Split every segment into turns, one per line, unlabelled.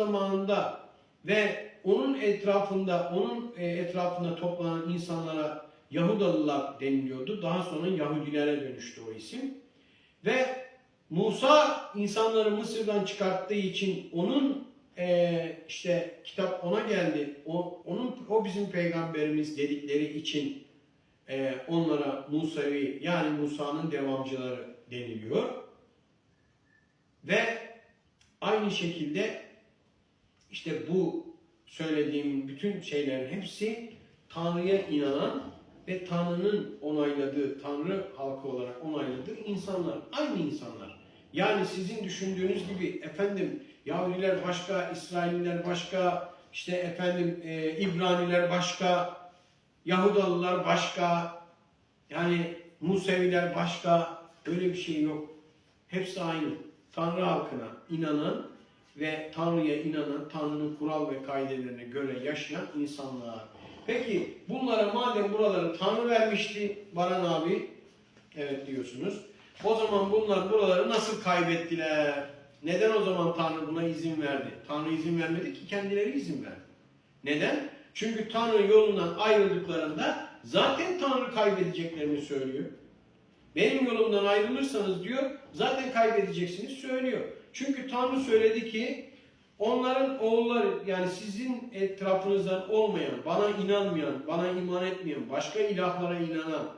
zamanında ve onun etrafında, onun e, etrafında toplanan insanlara Yahudalılar deniliyordu. Daha sonra Yahudilere dönüştü o isim. Ve Musa insanları Mısır'dan çıkarttığı için onun e, işte kitap ona geldi. O, onun o bizim peygamberimiz dedikleri için e, onlara Musavi yani Musa'nın devamcıları deniliyor. Ve aynı şekilde işte bu söylediğim bütün şeylerin hepsi Tanrı'ya inanan ve Tanrı'nın onayladığı, Tanrı halkı olarak onayladığı insanlar. Aynı insanlar. Yani sizin düşündüğünüz gibi efendim Yahudiler başka, İsrailliler başka, işte efendim e, İbraniler başka, Yahudalılar başka, yani Museviler başka, öyle bir şey yok. Hepsi aynı. Tanrı halkına inanan ve Tanrı'ya inanan, Tanrı'nın kural ve kaidelerine göre yaşayan insanlar. Peki bunlara madem buraları Tanrı vermişti Baran abi, evet diyorsunuz. O zaman bunlar buraları nasıl kaybettiler? Neden o zaman Tanrı buna izin verdi? Tanrı izin vermedi ki kendileri izin verdi. Neden? Çünkü Tanrı yolundan ayrıldıklarında zaten Tanrı kaybedeceklerini söylüyor. Benim yolumdan ayrılırsanız diyor zaten kaybedeceksiniz söylüyor. Çünkü Tanrı söyledi ki onların oğulları yani sizin etrafınızdan olmayan, bana inanmayan, bana iman etmeyen, başka ilahlara inanan,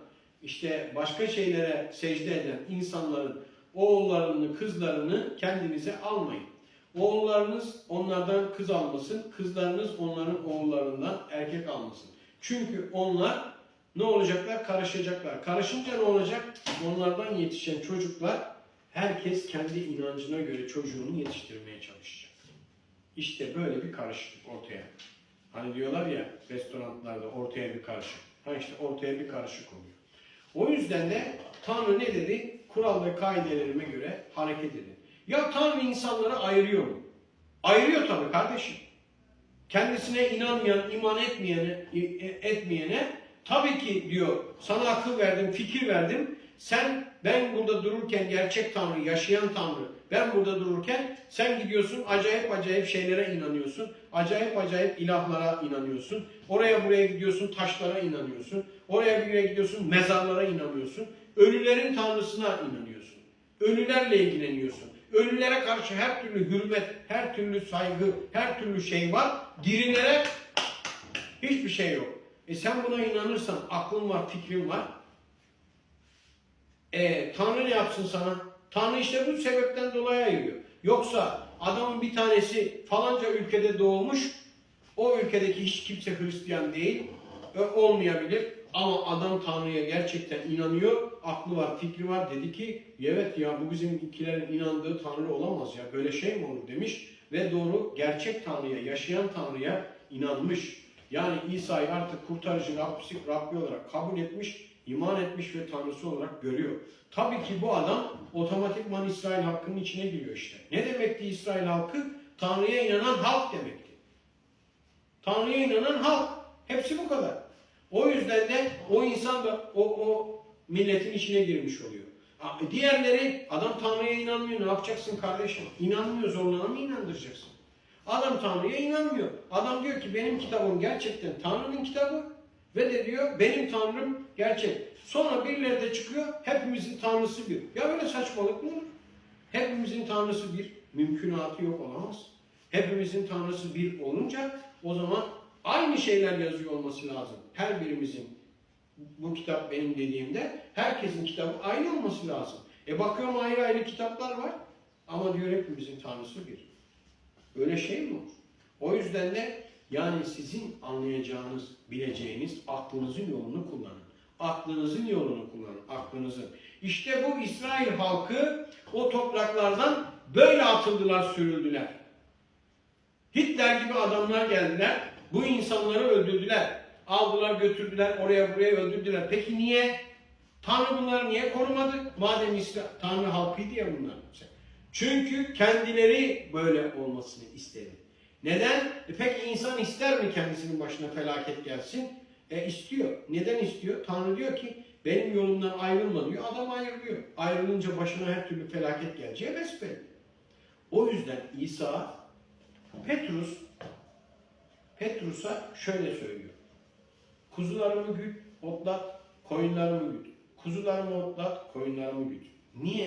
işte başka şeylere secde eden insanların oğullarını, kızlarını kendinize almayın. Oğullarınız onlardan kız almasın, kızlarınız onların oğullarından erkek almasın. Çünkü onlar ne olacaklar? Karışacaklar. Karışınca ne olacak? Onlardan yetişen çocuklar herkes kendi inancına göre çocuğunu yetiştirmeye çalışacak. İşte böyle bir karışıklık ortaya. Hani diyorlar ya restoranlarda ortaya bir karışık. Ha işte ortaya bir karışık oluyor. O yüzden de Tanrı ne dedi? Kural ve kaidelerime göre hareket edin. Ya Tanrı insanları ayırıyor mu? Ayırıyor tabii kardeşim. Kendisine inanmayan, iman etmeyene, etmeyene tabii ki diyor sana akıl verdim, fikir verdim. Sen ben burada dururken gerçek Tanrı, yaşayan Tanrı, ben burada dururken sen gidiyorsun acayip acayip şeylere inanıyorsun. Acayip acayip ilahlara inanıyorsun. Oraya buraya gidiyorsun taşlara inanıyorsun. Oraya buraya gidiyorsun mezarlara inanıyorsun. Ölülerin tanrısına inanıyorsun. Ölülerle ilgileniyorsun. Ölülere karşı her türlü hürmet, her türlü saygı, her türlü şey var. Dirilere hiçbir şey yok. E sen buna inanırsan aklın var, fikrin var. E, Tanrı ne yapsın sana? Tanrı işte bu sebepten dolayı ayırıyor. Yoksa adamın bir tanesi falanca ülkede doğmuş, o ülkedeki hiç kimse Hristiyan değil, e, olmayabilir. Ama adam Tanrı'ya gerçekten inanıyor, aklı var, fikri var. Dedi ki, evet ya bu bizim ikilerin inandığı Tanrı olamaz ya, böyle şey mi olur demiş. Ve doğru, gerçek Tanrı'ya, yaşayan Tanrı'ya inanmış. Yani İsa'yı artık kurtarıcı Rabbi, Rabbi olarak kabul etmiş, iman etmiş ve Tanrısı olarak görüyor. Tabii ki bu adam otomatikman İsrail halkının içine giriyor işte. Ne demekti İsrail halkı? Tanrı'ya inanan halk demekti. Tanrı'ya inanan halk. Hepsi bu kadar. O yüzden de o insan da o, o milletin içine girmiş oluyor. Diğerleri adam Tanrı'ya inanmıyor. Ne yapacaksın kardeşim? İnanmıyor zorlana mı inandıracaksın? Adam Tanrı'ya inanmıyor. Adam diyor ki benim kitabım gerçekten Tanrı'nın kitabı ve de diyor benim Tanrım gerçek. Sonra birileri de çıkıyor hepimizin Tanrısı bir. Ya böyle saçmalık mı olur? Hepimizin Tanrısı bir. Mümkünatı yok olamaz. Hepimizin Tanrısı bir olunca o zaman aynı şeyler yazıyor olması lazım. Her birimizin bu kitap benim dediğimde herkesin kitabı aynı olması lazım. E bakıyorum ayrı ayrı kitaplar var ama diyor hepimizin Tanrısı bir. Öyle şey mi? O yüzden de yani sizin anlayacağınız, bileceğiniz aklınızın yolunu kullanın. Aklınızın yolunu kullanın, aklınızın. İşte bu İsrail halkı o topraklardan böyle atıldılar, sürüldüler. Hitler gibi adamlar geldiler, bu insanları öldürdüler. Aldılar, götürdüler, oraya buraya öldürdüler. Peki niye? Tanrı bunları niye korumadı? Madem İsra Tanrı halkıydı ya bunlar. Çünkü kendileri böyle olmasını istedi. Neden? E peki insan ister mi kendisinin başına felaket gelsin? E istiyor. Neden istiyor? Tanrı diyor ki benim yolumdan ayrılma diyor. Adam ayrılıyor. Ayrılınca başına her türlü felaket geleceği besbelli. O yüzden İsa Petrus Petrus'a şöyle söylüyor. Kuzularımı güt, otlat, koyunlarımı güt. Kuzularımı otlat, koyunlarımı güt. Niye?